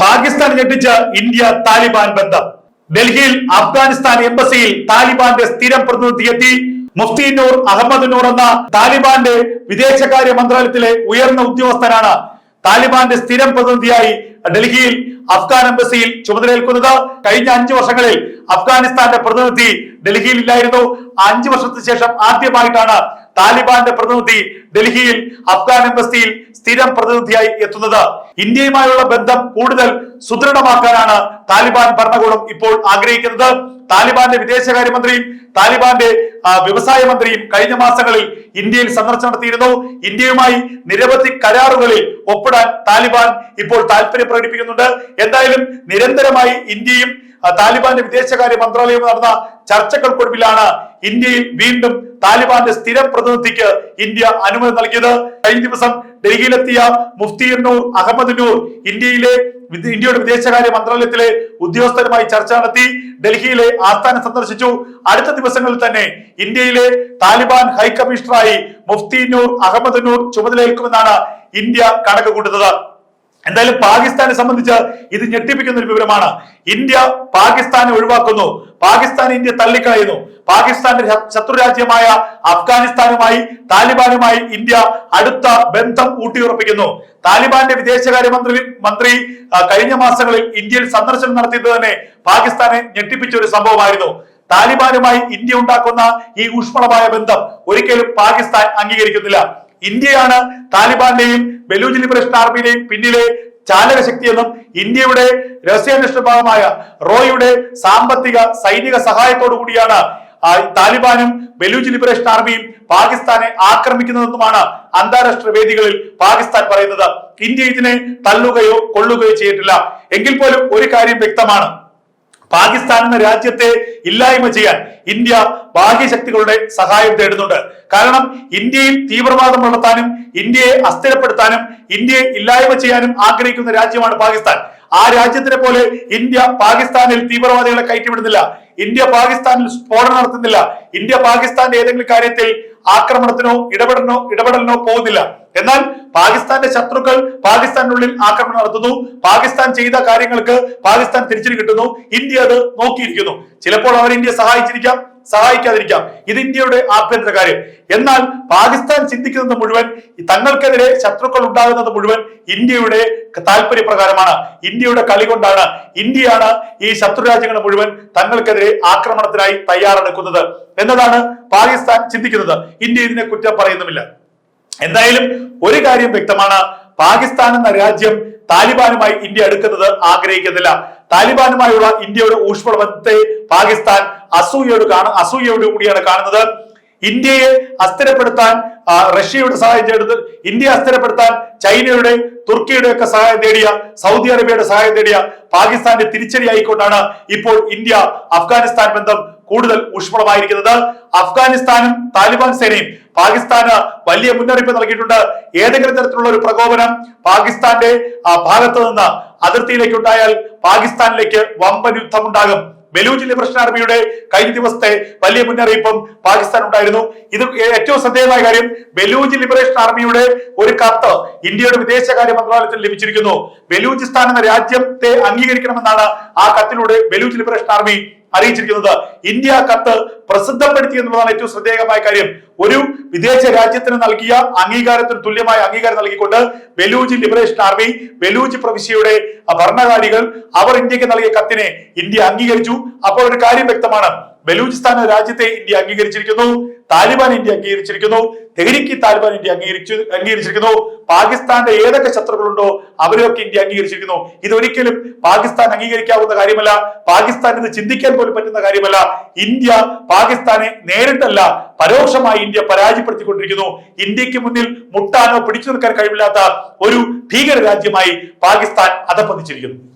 പാകിസ്ഥാൻ ഞെട്ടിച്ച ഇന്ത്യ താലിബാൻ ബന്ധം. ഡൽഹിയിൽ അഫ്ഗാനിസ്ഥാൻ എംബസിയിൽ താലിബാന്റെ സ്ഥിരം പ്രതിനിധി എത്തി മുഫ്തി നൂർ അഹമ്മദ് നൂർ എന്ന താലിബാന്റെ വിദേശകാര്യ മന്ത്രാലയത്തിലെ ഉയർന്ന ഉദ്യോഗസ്ഥനാണ് താലിബാന്റെ സ്ഥിരം പ്രതിനിധിയായി ഡൽഹിയിൽ അഫ്ഗാൻ എംബസിയിൽ ചുമതലയേൽക്കുന്നത് കഴിഞ്ഞ അഞ്ചു വർഷങ്ങളിൽ അഫ്ഗാനിസ്ഥാന്റെ പ്രതിനിധി ഡൽഹിയിൽ ഇല്ലായിരുന്നു അഞ്ചു വർഷത്തിന് ശേഷം ആദ്യമായിട്ടാണ് താലിബാന്റെ പ്രതിനിധി ഡൽഹിയിൽ അഫ്ഗാൻ എംബസിയിൽ സ്ഥിരം പ്രതിനിധിയായി എത്തുന്നത്. ഇന്ത്യയുമായുള്ള ബന്ധം കൂടുതൽ സുദൃഢമാക്കാനാണ് താലിബാൻ ഭരണകൂടം ഇപ്പോൾ ആഗ്രഹിക്കുന്നത് താലിബാന്റെ വിദേശകാര്യമന്ത്രിയും താലിബാന്റെ വ്യവസായ മന്ത്രിയും കഴിഞ്ഞ മാസങ്ങളിൽ ഇന്ത്യയിൽ സന്ദർശനം നടത്തിയിരുന്നു. ഇന്ത്യയുമായി നിരവധി കരാറുകളിൽ ഒപ്പിടാൻ താലിബാൻ ഇപ്പോൾ താല്പര്യം പ്രകടിപ്പിക്കുന്നുണ്ട്. എന്തായാലും നിരന്തരമായി ഇന്ത്യയും താലിബാന്റെ വിദേശകാര്യ മന്ത്രാലയവും നടന്ന ചർച്ചകൾക്കൊടുവിലാണ് ഇന്ത്യയിൽ വീണ്ടും താലിബാന്റെ സ്ഥിരം പ്രതിനിധിക്ക് ഇന്ത്യ അനുമതി നൽകിയത്. കഴിഞ്ഞ ദിവസം ഡൽഹിയിലെത്തിയ മുഫ്തി നൂർ അഹമ്മദ് നൂർ ഇന്ത്യയിലെ ഇന്ത്യയുടെ വിദേശകാര്യ മന്ത്രാലയത്തിലെ ഉദ്യോഗസ്ഥരുമായി ചർച്ച നടത്തി ഡൽഹിയിലെ ആസ്ഥാനം സന്ദർശിച്ചു. അടുത്ത ദിവസങ്ങളിൽ തന്നെ ഇന്ത്യയിലെ താലിബാൻ ഹൈക്കമ്മീഷണറായി മുഫ്തി നൂർ അഹമ്മദ് നൂർ ചുമതലയേൽക്കുമെന്നാണ് ഇന്ത്യ കണക്ക് കൂട്ടുന്നത് എന്തായാലും പാകിസ്ഥാനെ സംബന്ധിച്ച് ഇത് ഞെട്ടിപ്പിക്കുന്ന ഒരു വിവരമാണ്. ഇന്ത്യ പാകിസ്ഥാനെ ഒഴിവാക്കുന്നു. പാകിസ്ഥാൻ ഇന്ത്യ തള്ളിക്കളയുന്നു. പാകിസ്ഥാന്റെ ശത്രു ശത്രുരാജ്യമായ അഫ്ഗാനിസ്ഥാനുമായി താലിബാനുമായി ഇന്ത്യ അടുത്ത ബന്ധം ഊട്ടിയുറപ്പിക്കുന്നു. താലിബാന്റെ വിദേശകാര്യമന്ത്രി മന്ത്രി മന്ത്രി കഴിഞ്ഞ മാസങ്ങളിൽ ഇന്ത്യയിൽ സന്ദർശനം നടത്തിയത് തന്നെ പാകിസ്ഥാനെ ഞെട്ടിപ്പിച്ച ഒരു സംഭവമായിരുന്നു. താലിബാനുമായി ഇന്ത്യ ഉണ്ടാക്കുന്ന ഈ ഊഷ്മളമായ ബന്ധം ഒരിക്കലും പാകിസ്ഥാൻ അംഗീകരിക്കുന്നില്ല. ഇന്ത്യയാണ് താലിബാന്റെയും ബലൂജ് ലിബറേഷൻ ആർമിയുടെയും പിന്നിലെ ചാലക ശക്തിയെന്നും ഇന്ത്യയുടെ രഹസ്യാന്വേഷണ ഭാഗമായ റോയുടെ സാമ്പത്തിക സൈനിക സഹായത്തോടു കൂടിയാണ് താലിബാനും ബലൂജ് ലിബറേഷൻ ആർമിയും പാകിസ്ഥാനെ ആക്രമിക്കുന്നതെന്നുമാണ് അന്താരാഷ്ട്ര വേദികളിൽ പാകിസ്ഥാൻ പറയുന്നത്. ഇന്ത്യ ഇതിനെ തള്ളുകയോ കൊള്ളുകയോ ചെയ്തിട്ടില്ല. എങ്കിൽ പോലും ഒരു കാര്യം വ്യക്തമാണ്. പാകിസ്ഥാൻ എന്ന രാജ്യത്തെ ഇല്ലായ്മ ചെയ്യാൻ ഇന്ത്യ ബാഹ്യശക്തികളുടെ സഹായം തേടുന്നുണ്ട്. കാരണം ഇന്ത്യയിൽ തീവ്രവാദം വളർത്താനും ഇന്ത്യയെ അസ്ഥിരപ്പെടുത്താനും ഇന്ത്യയെ ഇല്ലായ്മ ചെയ്യാനും ആഗ്രഹിക്കുന്ന രാജ്യമാണ് പാകിസ്ഥാൻ. ആ രാജ്യത്തിനെ പോലെ ഇന്ത്യ പാകിസ്ഥാനിൽ തീവ്രവാദികളെ കയറ്റിവിടുന്നില്ല. ഇന്ത്യ പാകിസ്ഥാനിൽ സ്ഫോടനം നടത്തുന്നില്ല. ഇന്ത്യ പാകിസ്ഥാന്റെ ഏതെങ്കിലും കാര്യത്തിൽ ആക്രമണത്തിനോ ഇടപെടലിനോ ഇടപെടലിനോ പോകുന്നില്ല. എന്നാൽ പാകിസ്ഥാന്റെ ശത്രുക്കൾ പാകിസ്ഥാനുള്ളിൽ ആക്രമണം നടത്തുന്നു. പാകിസ്ഥാൻ ചെയ്ത കാര്യങ്ങൾക്ക് പാകിസ്ഥാൻ തിരിച്ചടി കിട്ടുന്നു. ഇന്ത്യ അത് നോക്കിയിരിക്കുന്നു. ചിലപ്പോൾ അവർ ഇന്ത്യ സഹായിച്ചിരിക്കാം സഹായിക്കാതിരിക്കാം. ഇത് ഇന്ത്യയുടെ ആഭ്യന്തര കാര്യം. എന്നാൽ പാകിസ്ഥാൻ ചിന്തിക്കുന്നത് മുഴുവൻ തങ്ങൾക്കെതിരെ ശത്രുക്കൾ ഉണ്ടാകുന്നത് മുഴുവൻ ഇന്ത്യയുടെ താല്പര്യപ്രകാരമാണ് ഇന്ത്യയുടെ കളി കൊണ്ടാണ് ഇന്ത്യയാണ് ഈ ശത്രു രാജ്യങ്ങൾ മുഴുവൻ തങ്ങൾക്കെതിരെ ആക്രമണത്തിനായി തയ്യാറെടുക്കുന്നത്. എന്നതാണ് പാകിസ്ഥാൻ ചിന്തിക്കുന്നത്. ഇന്ത്യ ഇതിനെ കുറ്റം പറയുന്നുമില്ല. എന്തായാലും ഒരു കാര്യം വ്യക്തമാണ്. പാകിസ്ഥാൻ എന്ന രാജ്യം താലിബാനുമായി ഇന്ത്യ അടുക്കുന്നത് ആഗ്രഹിക്കുന്നില്ല. താലിബാനുമായുള്ള ഇന്ത്യയുടെ ഊഷ്മളബന്ധത്തെ പാകിസ്ഥാൻ അസൂയയോട് കാണ അസൂയയോട് കൂടിയാണ് കാണുന്നത്. ഇന്ത്യയെ അസ്ഥിരപ്പെടുത്താൻ റഷ്യയുടെ സഹായം തേടുന്നത് ഇന്ത്യയെ അസ്ഥിരപ്പെടുത്താൻ ചൈനയുടെ തുർക്കിയുടെ ഒക്കെ സഹായം തേടിയ സൗദി അറേബ്യയുടെ സഹായം തേടിയ പാകിസ്ഥാന്റെ തിരിച്ചടി ആയിക്കൊണ്ടാണ് ഇപ്പോൾ ഇന്ത്യ അഫ്ഗാനിസ്ഥാൻ ബന്ധം കൂടുതൽ ഊഷ്മളമായിരിക്കുന്നത്. അഫ്ഗാനിസ്ഥാനും താലിബാൻ സേനയും. പാകിസ്ഥാന് വലിയ മുന്നറിയിപ്പ് നൽകിയിട്ടുണ്ട്. ഏതെങ്കിലും തരത്തിലുള്ള ഒരു പ്രകോപനം പാകിസ്ഥാന്റെ ആ, ഭാഗത്ത് നിന്ന് അതിർത്തിയിലേക്ക് ഉണ്ടായാൽ പാകിസ്ഥാനിലേക്ക് വമ്പൻ യുദ്ധമുണ്ടാകും. ബലൂജ് ലിബറേഷൻ ആർമിയുടെ കഴിഞ്ഞ ദിവസത്തെ വലിയ മുന്നറിയിപ്പും പാകിസ്ഥാൻ ഉണ്ടായിരുന്നു. ഇത് ഏറ്റവും ശ്രദ്ധേയമായ കാര്യം ബലൂജ് ലിബറേഷൻ ആർമിയുടെ ഒരു കത്ത് ഇന്ത്യയുടെ വിദേശകാര്യ മന്ത്രാലയത്തിൽ ലഭിച്ചിരിക്കുന്നു. ബലൂചിസ്ഥാൻ എന്ന രാജ്യത്തെ അംഗീകരിക്കണമെന്നാണ് ആ കത്തിലൂടെ ബലൂജ് ലിബറേഷൻ ആർമി അറിയിച്ചിരിക്കുന്നത് ഇന്ത്യ കത്ത് പ്രസിദ്ധപ്പെടുത്തി എന്നുള്ളതാണ് ഏറ്റവും ശ്രദ്ധേയമായ കാര്യം. ഒരു വിദേശ രാജ്യത്തിന് നൽകിയ അംഗീകാരത്തിന് തുല്യമായ അംഗീകാരം നൽകിക്കൊണ്ട് ബലൂജ് ലിബറേഷൻ ആർമി ബലൂജ് പ്രവിശ്യയുടെ ഭരണകാരികൾ അവർ ഇന്ത്യയ്ക്ക് നൽകിയ കത്തിനെ ഇന്ത്യ അംഗീകരിച്ചു. അപ്പോൾ ഒരു കാര്യം വ്യക്തമാണ്. ബലൂചിസ്ഥാൻ രാജ്യത്തെ ഇന്ത്യ അംഗീകരിച്ചിരിക്കുന്നു താലിബാൻ ഇന്ത്യ അംഗീകരിച്ചിരിക്കുന്നു തെഹരിക്ക് താലിബാൻ ഇന്ത്യ അംഗീകരിച്ചു അംഗീകരിച്ചിരിക്കുന്നു പാകിസ്ഥാന്റെ ഏതൊക്കെ ശത്രുക്കളുണ്ടോ അവരെയൊക്കെ ഇന്ത്യ അംഗീകരിച്ചിരിക്കുന്നു. ഇതൊരിക്കലും പാകിസ്ഥാൻ അംഗീകരിക്കാവുന്ന കാര്യമല്ല പാകിസ്ഥാൻ ഇത് ചിന്തിക്കാൻ പോലും പറ്റുന്ന കാര്യമല്ല. ഇന്ത്യ പാകിസ്ഥാനെ നേരിട്ടല്ല പരോക്ഷമായി ഇന്ത്യ പരാജയപ്പെടുത്തിക്കൊണ്ടിരിക്കുന്നു. ഇന്ത്യയ്ക്ക് മുന്നിൽ മുട്ടാനോ പിടിച്ചു നിൽക്കാൻ കഴിവില്ലാത്ത ഒരു ഭീകര രാജ്യമായി പാകിസ്ഥാൻ അധപ്പതിച്ചിരിക്കുന്നു